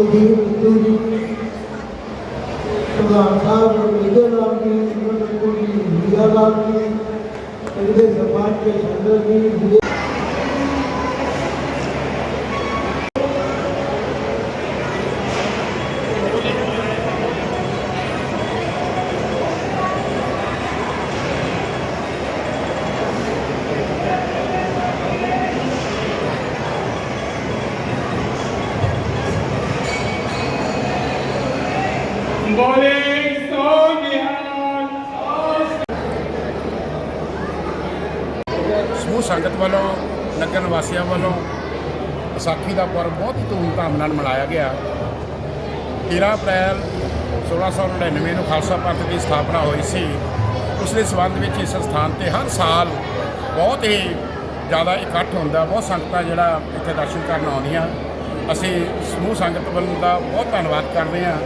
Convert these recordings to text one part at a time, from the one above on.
ਸੁਖੀਰ ਮਿੱਤੂ ਜੀ ਪ੍ਰਧਾਨ ਸਾਹਿਬ ਵਿਜੇ ਲਾਲ ਜੀ ਬਿਲਕੁਲ ਜੀ ਹੀਰਾ ਲਾਲ ਜੀ ਇਹਦੇ ਵੱਲੋਂ, ਨਗਰ ਨਿਵਾਸੀਆਂ ਵੱਲੋਂ ਵਿਸਾਖੀ ਦਾ ਪੁਰਬ ਬਹੁਤ ਹੀ ਧੂਮਧਾਮ ਨਾਲ ਮਨਾਇਆ ਗਿਆ। 13 ਅਪ੍ਰੈਲ 1699 ਨੂੰ ਖਾਲਸਾ ਪੰਥ ਦੀ ਸਥਾਪਨਾ ਹੋਈ ਸੀ। ਉਸ ਦੇ ਸਬੰਧ ਵਿੱਚ ਇਸ ਸਥਾਨ ਤੇ ਹਰ ਸਾਲ ਬਹੁਤ ਹੀ ਜ਼ਿਆਦਾ ਇਕੱਠ ਹੁੰਦਾ, ਬਹੁਤ ਸੰਗਤਾਂ ਜਿਹੜਾ ਇੱਥੇ ਦਰਸ਼ਨ ਕਰਨ ਆਉਂਦੀਆਂ। ਅਸੀਂ ਸਮੂਹ ਸੰਗਤ ਵੱਲੋਂ ਦਾ ਬਹੁਤ ਧੰਨਵਾਦ ਕਰਦੇ ਹਾਂ।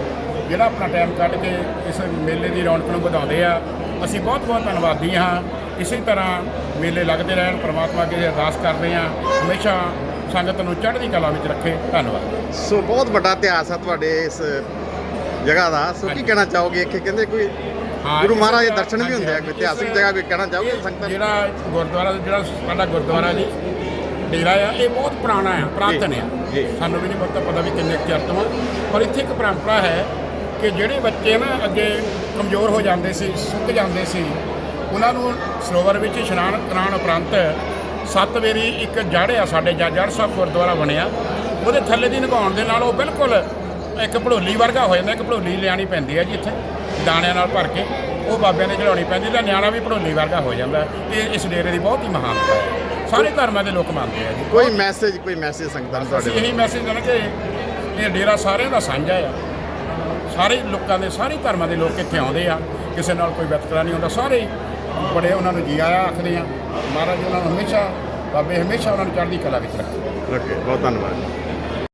ਜਿਹੜਾ ਆਪਣਾ ਟਾਈਮ ਕੱਢ ਕੇ ਇਸ ਮੇਲੇ ਦੀ ਰੌਣਕ ਨੂੰ ਵਧਾਉਂਦੇ ਆ। ਅਸੀਂ ਬਹੁਤ ਬਹੁਤ ਧੰਨਵਾਦੀ ਹਾਂ। ਇਸੇ ਤਰ੍ਹਾਂ ਮੇਲੇ ਲੱਗਦੇ ਰਹਿਣ ਪ੍ਰਮਾਤਮਾ ਅੱਗੇ ਅਰਦਾਸ ਕਰਦੇ ਹਾਂ। ਹਮੇਸ਼ਾ ਸੰਗਤ ਨੂੰ ਚੜ੍ਹਦੀ ਕਲਾ ਵਿੱਚ ਰੱਖੇ। ਧੰਨਵਾਦ। ਸੋ ਬਹੁਤ ਵੱਡਾ ਇਤਿਹਾਸ ਆ ਤੁਹਾਡੇ ਇਸ ਜਗ੍ਹਾ ਦਾ। ਸੋ ਕੀ। ਕਹਿਣਾ ਚਾਹੋਗੇ? ਕਿ ਕਹਿੰਦੇ ਕੋਈ ਹਾਂ, ਗੁਰੂ ਮਹਾਰਾਜ ਦੇ ਦਰਸ਼ਨ ਵੀ ਹੁੰਦੇ ਆ ਕੋਈ ਇਤਿਹਾਸਿਕ ਜਗ੍ਹਾ ਕੋਈ ਕਹਿਣਾ ਚਾਹੋਗੇ ਸੰਗਤਾਂ? ਨੂੰ? ਜਿਹੜਾ ਗੁਰਦੁਆਰਾ ਜਿਹੜਾ ਸਾਡਾ ਗੁਰਦੁਆਰਾ ਜੀ ਡੇਰਾ ਆ ਇਹ ਬਹੁਤ ਪੁਰਾਣਾ ਆ ਪੁਰਾਤਨ ਆ। ਜੀ। ਸਾਨੂੰ ਵੀ ਨਹੀਂ ਪਤਾ ਪਤਾ ਵੀ ਕਿੰਨੇ ਕੁ ਚਿਰ ਤੋਂ ਆ। ਪਰ ਇੱਥੇ ਇੱਕ ਪਰੰਪਰਾ ਹੈ ਕਿ ਜਿਹੜੇ ਬੱਚੇ ਨਾ ਅੱਗੇ ਕਮਜ਼ੋਰ ਹੋ ਜਾਂਦੇ ਸੀ ਸੁੱਕ ਜਾਂਦੇ ਸੀ ਉਹਨਾਂ ਨੂੰ ਸਰੋਵਰ ਵਿੱਚ ਇਸ਼ਨਾਨ ਕਰਾਉਣ ਉਪਰੰਤ ਸੱਤ ਵੇਰੀ ਇੱਕ ਜੜ ਆ ਸਾਡੇ ਜਾਂ ਜੜ ਸਾਹਿਬ ਗੁਰਦੁਆਰਾ ਬਣਿਆ। ਉਹਦੇ ਥੱਲੇ ਦੀ ਨਗਾਉਣ ਦੇ ਨਾਲ ਉਹ ਬਿਲਕੁਲ ਇੱਕ ਭੜੋਲੀ ਵਰਗਾ ਹੋ ਜਾਂਦਾ ਇੱਕ ਭੜੋਲੀ ਲਿਆਣੀ ਪੈਂਦੀ ਹੈ ਜੀ ਇੱਥੇ ਦਾਣਿਆਂ ਨਾਲ ਭਰ ਕੇ। ਉਹ ਬਾਬਿਆਂ ਨੇ ਚੜਾਉਣੀ ਪੈਂਦੀ ਤਾਂ ਨਿਆਣਾ ਵੀ ਭੜੋਲੀ ਵਰਗਾ ਹੋ ਜਾਂਦਾ। ਇਹ ਇਸ ਡੇਰੇ ਦੀ ਬਹੁਤ ਹੀ ਮਹਾਨਤਾ ਹੈ। ਸਾਰੇ ਧਰਮਾਂ ਦੇ ਲੋਕ ਮੰਨਦੇ ਆ ਜੀ। ਕੋਈ ਮੈਸੇਜ ਕੋਈ ਮੈਸੇਜ ਸੰਗਤਾਂ ਨੂੰ ਤੁਹਾਡੇ ਇਹੀ ਮੈਸੇਜ ਦੇਣਾ ਕਿ ਇਹ ਡੇਰਾ ਸਾਰਿਆਂ ਦਾ ਸਾਂਝਾ ਆ। ਸਾਰੇ ਲੋਕਾਂ ਦੇ ਸਾਰੇ ਧਰਮਾਂ ਦੇ ਲੋਕ ਇੱਥੇ ਆਉਂਦੇ ਆ। ਕਿਸੇ ਨਾਲ ਕੋਈ ਵਿਤਕਰਾ ਨਹੀਂ ਹੁੰਦਾ ਸਾਰੇ ਬੜੇ ਉਹਨਾਂ ਨੂੰ ਜੀ ਆਇਆ ਆਖਦੇ ਆ ਮਹਾਰਾਜ ਉਹਨਾਂ ਨੂੰ ਹਮੇਸ਼ਾ, ਬਾਬੇ ਹਮੇਸ਼ਾ ਉਹਨਾਂ ਨੂੰ ਚੜ੍ਹਦੀ ਕਲਾ ਵਿੱਚ ਰੱਖੇ ਓਕੇ ਬਹੁਤ ਧੰਨਵਾਦ।